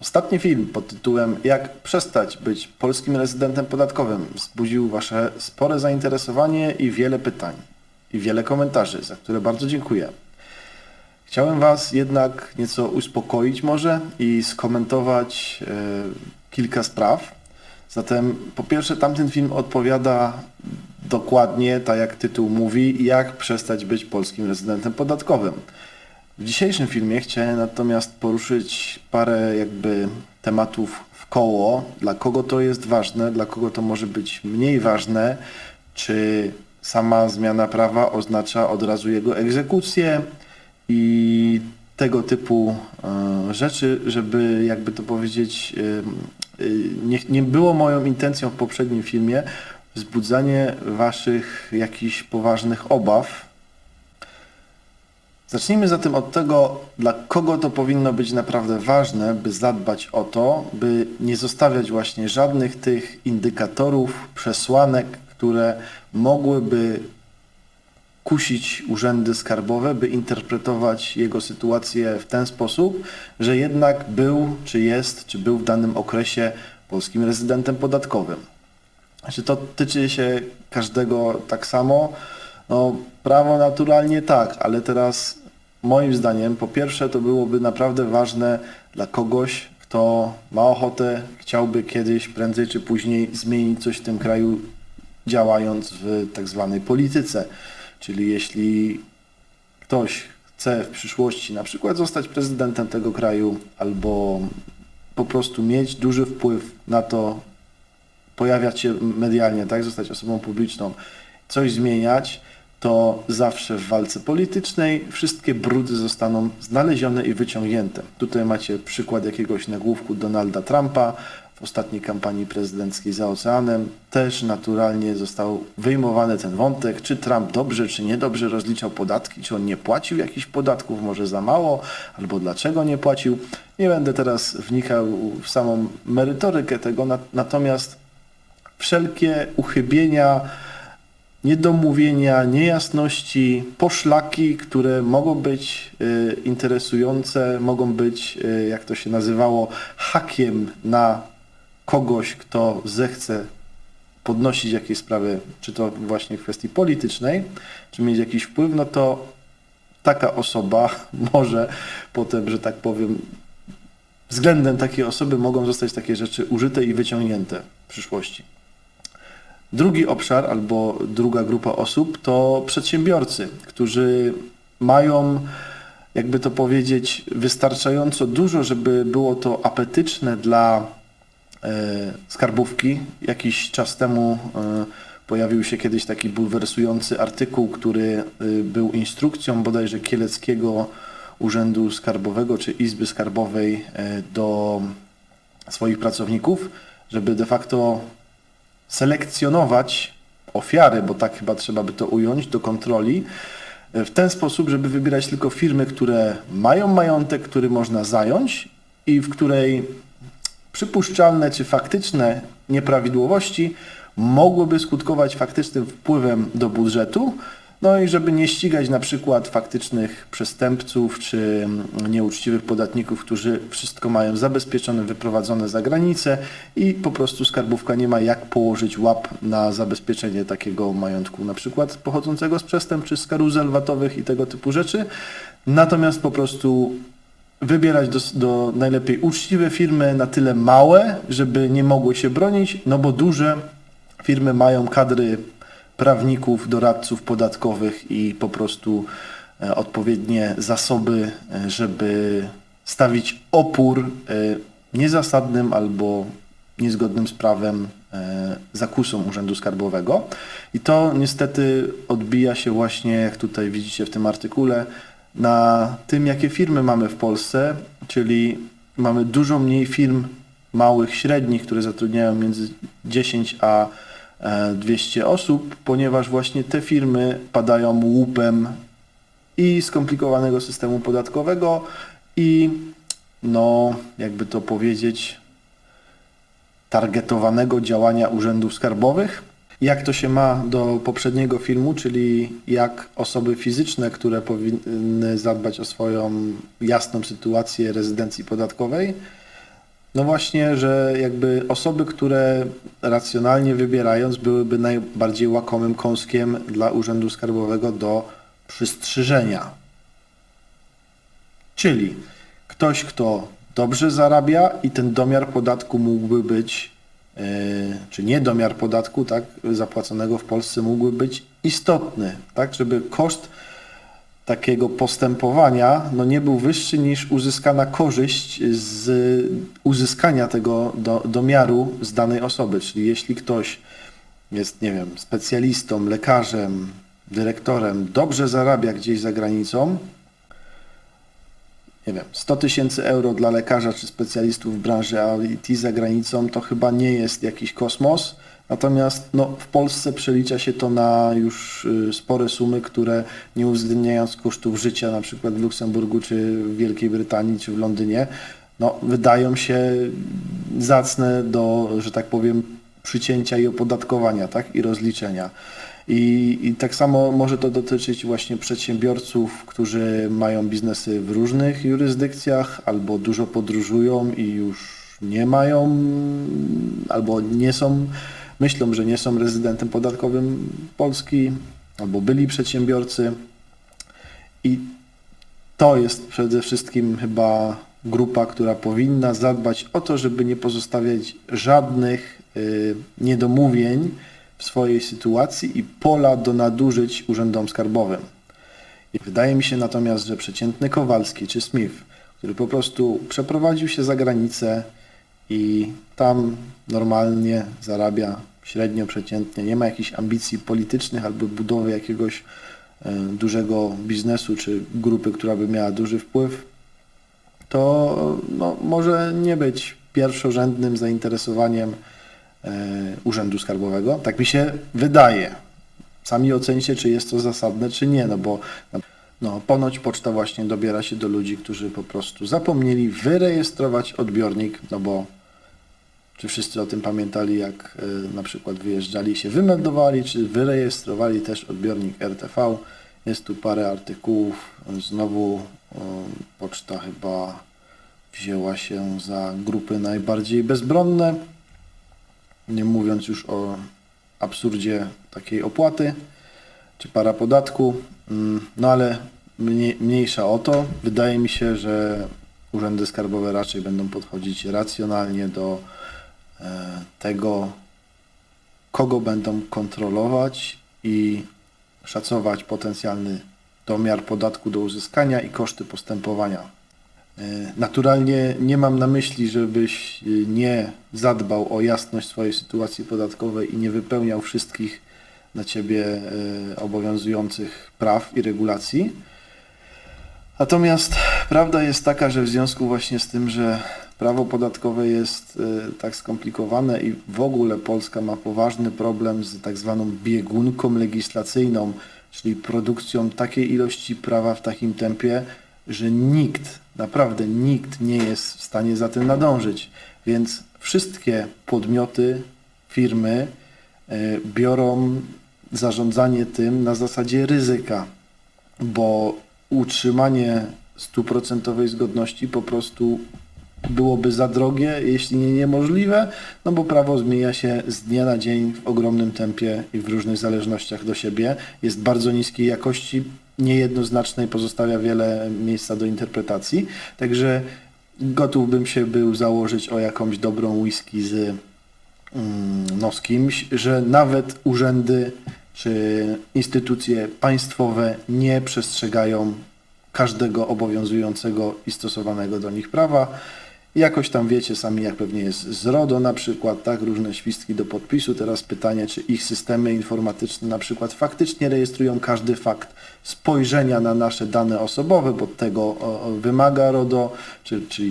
Ostatni film pod tytułem Jak przestać być polskim rezydentem podatkowym wzbudził Wasze spore zainteresowanie i wiele pytań i wiele komentarzy, za które bardzo dziękuję. Chciałem Was jednak nieco uspokoić może i skomentować e, kilka spraw. Zatem po pierwsze tamten film odpowiada dokładnie, tak jak tytuł mówi, jak przestać być polskim rezydentem podatkowym. W dzisiejszym filmie chciałem natomiast poruszyć parę jakby tematów w koło, dla kogo to jest ważne, dla kogo to może być mniej ważne, czy sama zmiana prawa oznacza od razu jego egzekucję i tego typu e, rzeczy, żeby jakby to powiedzieć, e, e, nie, nie było moją intencją w poprzednim filmie wzbudzanie waszych jakichś poważnych obaw, Zacznijmy zatem od tego, dla kogo to powinno być naprawdę ważne, by zadbać o to, by nie zostawiać właśnie żadnych tych indykatorów, przesłanek, które mogłyby kusić urzędy skarbowe, by interpretować jego sytuację w ten sposób, że jednak był, czy jest, czy był w danym okresie polskim rezydentem podatkowym. Czy to tyczy się każdego tak samo? No, prawo naturalnie tak, ale teraz moim zdaniem po pierwsze to byłoby naprawdę ważne dla kogoś, kto ma ochotę, chciałby kiedyś, prędzej czy później zmienić coś w tym kraju, działając w tak zwanej polityce. Czyli jeśli ktoś chce w przyszłości na przykład zostać prezydentem tego kraju albo po prostu mieć duży wpływ na to, pojawiać się medialnie, tak, zostać osobą publiczną, coś zmieniać, to zawsze w walce politycznej wszystkie brudy zostaną znalezione i wyciągnięte. Tutaj macie przykład jakiegoś nagłówku Donalda Trumpa w ostatniej kampanii prezydenckiej za oceanem. Też naturalnie został wyjmowany ten wątek, czy Trump dobrze, czy niedobrze rozliczał podatki, czy on nie płacił jakichś podatków, może za mało, albo dlaczego nie płacił. Nie będę teraz wnikał w samą merytorykę tego, natomiast wszelkie uchybienia, niedomówienia, niejasności, poszlaki, które mogą być y, interesujące, mogą być, y, jak to się nazywało, hakiem na kogoś, kto zechce podnosić jakieś sprawy, czy to właśnie w kwestii politycznej, czy mieć jakiś wpływ, no to taka osoba może potem, że tak powiem, względem takiej osoby mogą zostać takie rzeczy użyte i wyciągnięte w przyszłości. Drugi obszar albo druga grupa osób to przedsiębiorcy, którzy mają, jakby to powiedzieć, wystarczająco dużo, żeby było to apetyczne dla e, skarbówki. Jakiś czas temu e, pojawił się kiedyś taki bulwersujący artykuł, który e, był instrukcją bodajże Kieleckiego Urzędu Skarbowego czy Izby Skarbowej do swoich pracowników, żeby de facto selekcjonować ofiary, bo tak chyba trzeba by to ująć, do kontroli, e, w ten sposób, żeby wybierać tylko firmy, które mają majątek, który można zająć i w której przypuszczalne czy faktyczne nieprawidłowości mogłyby skutkować faktycznym wpływem do budżetu, no i żeby nie ścigać na przykład faktycznych przestępców czy nieuczciwych podatników, którzy wszystko mają zabezpieczone, wyprowadzone za granicę i po prostu skarbówka nie ma jak położyć łap na zabezpieczenie takiego majątku, na przykład pochodzącego z przestępstw czy z karuzel watowych i tego typu rzeczy. Natomiast po prostu wybierać do, do najlepiej uczciwe firmy na tyle małe, żeby nie mogły się bronić, no bo duże firmy mają kadry prawników, doradców podatkowych i po prostu e, odpowiednie zasoby, e, żeby stawić opór e, niezasadnym albo niezgodnym z prawem zakusom Urzędu Skarbowego. I to niestety odbija się właśnie, jak tutaj widzicie w tym artykule, na tym, jakie firmy mamy w Polsce, czyli mamy dużo mniej firm małych, średnich, które zatrudniają między 10 a 200 osób, ponieważ właśnie te firmy padają łupem i skomplikowanego systemu podatkowego i no, jakby to powiedzieć, targetowanego działania urzędów skarbowych. Jak to się ma do poprzedniego filmu, czyli jak osoby fizyczne, które powinny zadbać o swoją jasną sytuację rezydencji podatkowej, No właśnie, że jakby osoby, które racjonalnie wybierając byłyby najbardziej łakomym kąskiem dla Urzędu Skarbowego do przystrzyżenia. Czyli ktoś, kto dobrze zarabia i ten domiar podatku mógłby być, yy, czy nie domiar podatku, tak, zapłaconego w Polsce mógłby być istotny, tak, żeby koszt takiego postępowania no nie był wyższy niż uzyskana korzyść z uzyskania tego do, domiaru z danej osoby. Czyli jeśli ktoś jest, nie wiem, specjalistą, lekarzem, dyrektorem, dobrze zarabia gdzieś za granicą, nie wiem, 100 tysięcy euro dla lekarza czy specjalistów w branży IT za granicą to chyba nie jest jakiś kosmos. Natomiast no, w Polsce przelicza się to na już y, spore sumy, które nie uwzględniając kosztów życia na przykład w Luksemburgu, czy w Wielkiej Brytanii, czy w Londynie, no, wydają się zacne do, że tak powiem, przycięcia i opodatkowania, tak, i rozliczenia. I, I tak samo może to dotyczyć właśnie przedsiębiorców, którzy mają biznesy w różnych jurysdykcjach albo dużo podróżują i już nie mają albo nie są, myślą, że nie są rezydentem podatkowym Polski albo byli przedsiębiorcy. I to jest przede wszystkim chyba grupa, która powinna zadbać o to, żeby nie pozostawiać żadnych y, niedomówień, w swojej sytuacji i pola do nadużyć urzędom skarbowym. I wydaje mi się natomiast, że przeciętny Kowalski czy Smith, który po prostu przeprowadził się za granicę i tam normalnie zarabia średnio, przeciętnie, nie ma jakichś ambicji politycznych albo budowy jakiegoś e, dużego biznesu czy grupy, która by miała duży wpływ, to no, może nie być pierwszorzędnym zainteresowaniem E, Urzędu Skarbowego. Tak mi się wydaje. Sami ocencie, czy jest to zasadne, czy nie, no bo no, ponoć poczta właśnie dobiera się do ludzi, którzy po prostu zapomnieli wyrejestrować odbiornik, no bo czy wszyscy o tym pamiętali, jak y, na przykład wyjeżdżali się wymeldowali, czy wyrejestrowali też odbiornik RTV. Jest tu parę artykułów. Znowu y, poczta chyba wzięła się za grupy najbardziej bezbronne nie mówiąc już o absurdzie takiej opłaty czy parapodatku. Mm, no ale mniejsza o to. Wydaje mi się, że urzędy skarbowe raczej będą podchodzić racjonalnie do e, tego, kogo będą kontrolować i szacować potencjalny domiar podatku do uzyskania i koszty postępowania E, naturalnie nie mam na myśli, żebyś e, nie zadbał o jasność swojej sytuacji podatkowej i nie wypełniał wszystkich na ciebie e, obowiązujących praw i regulacji. Natomiast prawda jest taka, że w związku właśnie z tym, że prawo podatkowe jest tak skomplikowane i w ogóle Polska ma poważny problem z tak zwaną biegunką legislacyjną, czyli produkcją takiej ilości prawa w takim tempie, że nikt, naprawdę nikt nie jest w stanie za tym nadążyć. Więc wszystkie podmioty, firmy e, biorą zarządzanie tym na zasadzie ryzyka, bo utrzymanie stuprocentowej zgodności po prostu byłoby za drogie, jeśli nie niemożliwe, no bo prawo zmienia się z dnia na dzień w ogromnym tempie i w różnych zależnościach do siebie. Jest bardzo niskiej jakości, niejednoznacznej, pozostawia wiele miejsca do interpretacji. Także gotów bym się był założyć o jakąś dobrą whisky z, mm, no, z kimś, że nawet urzędy czy instytucje państwowe nie przestrzegają każdego obowiązującego i stosowanego do nich prawa Jakoś tam wiecie sami, jak pewnie jest z RODO na przykład, tak, różne świstki do podpisu. Teraz pytanie, czy ich systemy informatyczne na przykład faktycznie rejestrują każdy fakt spojrzenia na nasze dane osobowe, bo tego wymaga RODO, czy, czy,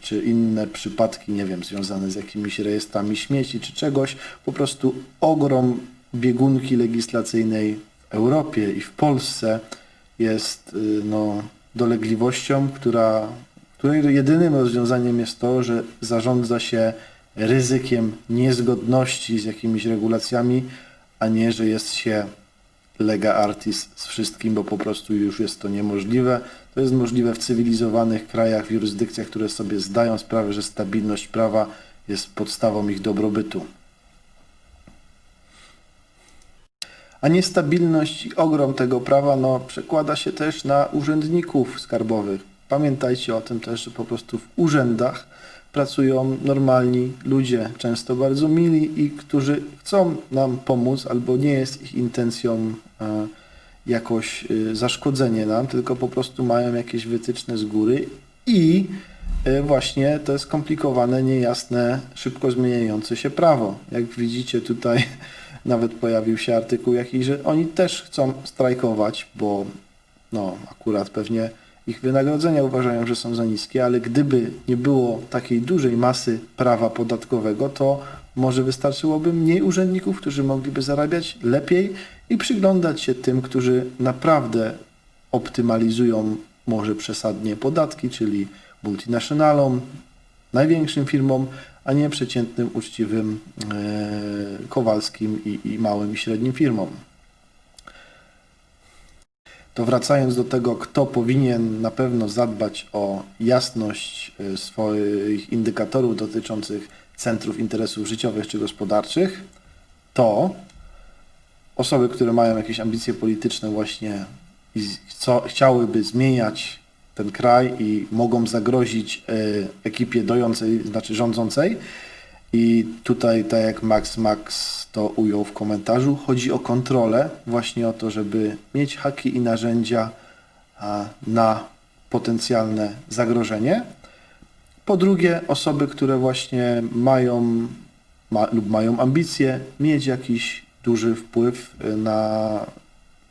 czy inne przypadki, nie wiem, związane z jakimiś rejestrami śmieci czy czegoś. Po prostu ogrom biegunki legislacyjnej w Europie i w Polsce jest y, no, dolegliwością, która której jedynym rozwiązaniem jest to, że zarządza się ryzykiem niezgodności z jakimiś regulacjami, a nie, że jest się lega artis z wszystkim, bo po prostu już jest to niemożliwe. To jest możliwe w cywilizowanych krajach, w jurysdykcjach, które sobie zdają sprawę, że stabilność prawa jest podstawą ich dobrobytu. A niestabilność i ogrom tego prawa no, przekłada się też na urzędników skarbowych. Pamiętajcie o tym też, że po prostu w urzędach pracują normalni ludzie, często bardzo mili i którzy chcą nam pomóc, albo nie jest ich intencją e, jakoś e, zaszkodzenie nam, tylko po prostu mają jakieś wytyczne z góry i e, właśnie to jest skomplikowane, niejasne, szybko zmieniające się prawo. Jak widzicie tutaj nawet pojawił się artykuł jakiś, że oni też chcą strajkować, bo no akurat pewnie ich wynagrodzenia uważają, że są za niskie, ale gdyby nie było takiej dużej masy prawa podatkowego, to może wystarczyłoby mniej urzędników, którzy mogliby zarabiać lepiej i przyglądać się tym, którzy naprawdę optymalizują może przesadnie podatki, czyli multinationalom, największym firmom, a nie przeciętnym, uczciwym e, Kowalskim i, i małym i średnim firmom. To wracając do tego, kto powinien na pewno zadbać o jasność e, swoich indykatorów dotyczących centrów interesów życiowych czy gospodarczych, to osoby, które mają jakieś ambicje polityczne właśnie i co, chciałyby zmieniać ten kraj i mogą zagrozić e, ekipie dojącej, znaczy rządzącej. I tutaj, tak jak Max Max to ujął w komentarzu, chodzi o kontrolę, właśnie o to, żeby mieć haki i narzędzia na potencjalne zagrożenie. Po drugie, osoby, które właśnie mają ma, lub mają ambicje mieć jakiś duży wpływ y, na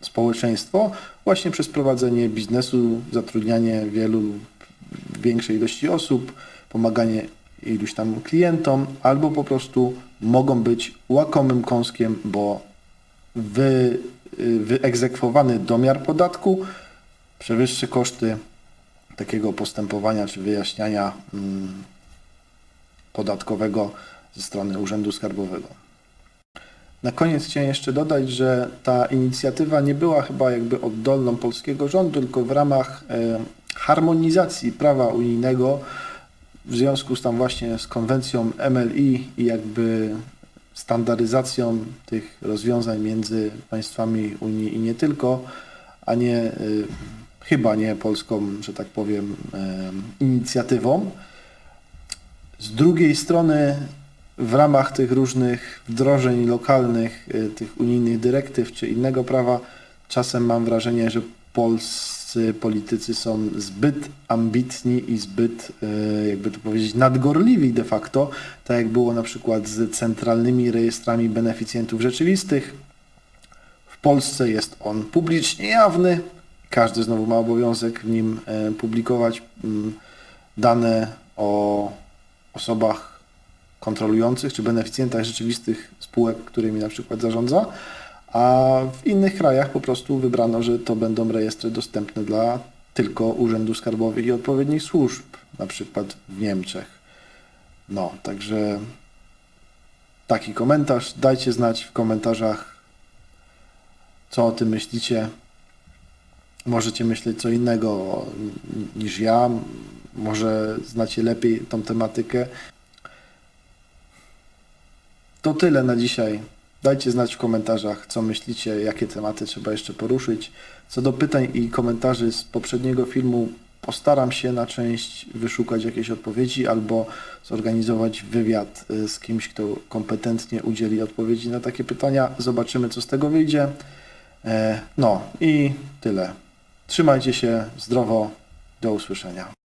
społeczeństwo właśnie przez prowadzenie biznesu, zatrudnianie wielu, większej ilości osób, pomaganie iluś tam klientom, albo po prostu mogą być łakomym kąskiem, bo wy, y, wyegzekwowany domiar podatku przewyższy koszty takiego postępowania czy wyjaśniania mm, podatkowego ze strony Urzędu Skarbowego. Na koniec chciałem jeszcze dodać, że ta inicjatywa nie była chyba jakby oddolną polskiego rządu, tylko w ramach e, harmonizacji prawa unijnego w związku z tam właśnie z konwencją MLI i jakby standaryzacją tych rozwiązań między państwami Unii i nie tylko, a nie y, chyba nie polską, że tak powiem, inicjatywą. Z drugiej strony w ramach tych różnych wdrożeń lokalnych, y, tych unijnych dyrektyw czy innego prawa, czasem mam wrażenie, że polscy politycy są zbyt ambitni i zbyt, e, jakby to powiedzieć, nadgorliwi de facto, tak jak było na przykład z centralnymi rejestrami beneficjentów rzeczywistych. W Polsce jest on publicznie jawny, każdy znowu ma obowiązek w nim e, publikować mm, dane o osobach kontrolujących czy beneficjentach rzeczywistych spółek, którymi na przykład zarządza, a w innych krajach po prostu wybrano, że to będą rejestry dostępne dla tylko urzędów skarbowych i odpowiednich służb, na przykład w Niemczech. No, także taki komentarz. Dajcie znać w komentarzach, co o tym myślicie. Możecie myśleć co innego niż ja, może znacie lepiej tą tematykę. To tyle na dzisiaj. Dajcie znać w komentarzach, co myślicie, jakie tematy trzeba jeszcze poruszyć. Co do pytań i komentarzy z poprzedniego filmu, postaram się na część wyszukać jakieś odpowiedzi albo zorganizować wywiad y, z kimś, kto kompetentnie udzieli odpowiedzi na takie pytania. Zobaczymy, co z tego wyjdzie. E, no i tyle. Trzymajcie się zdrowo. Do usłyszenia.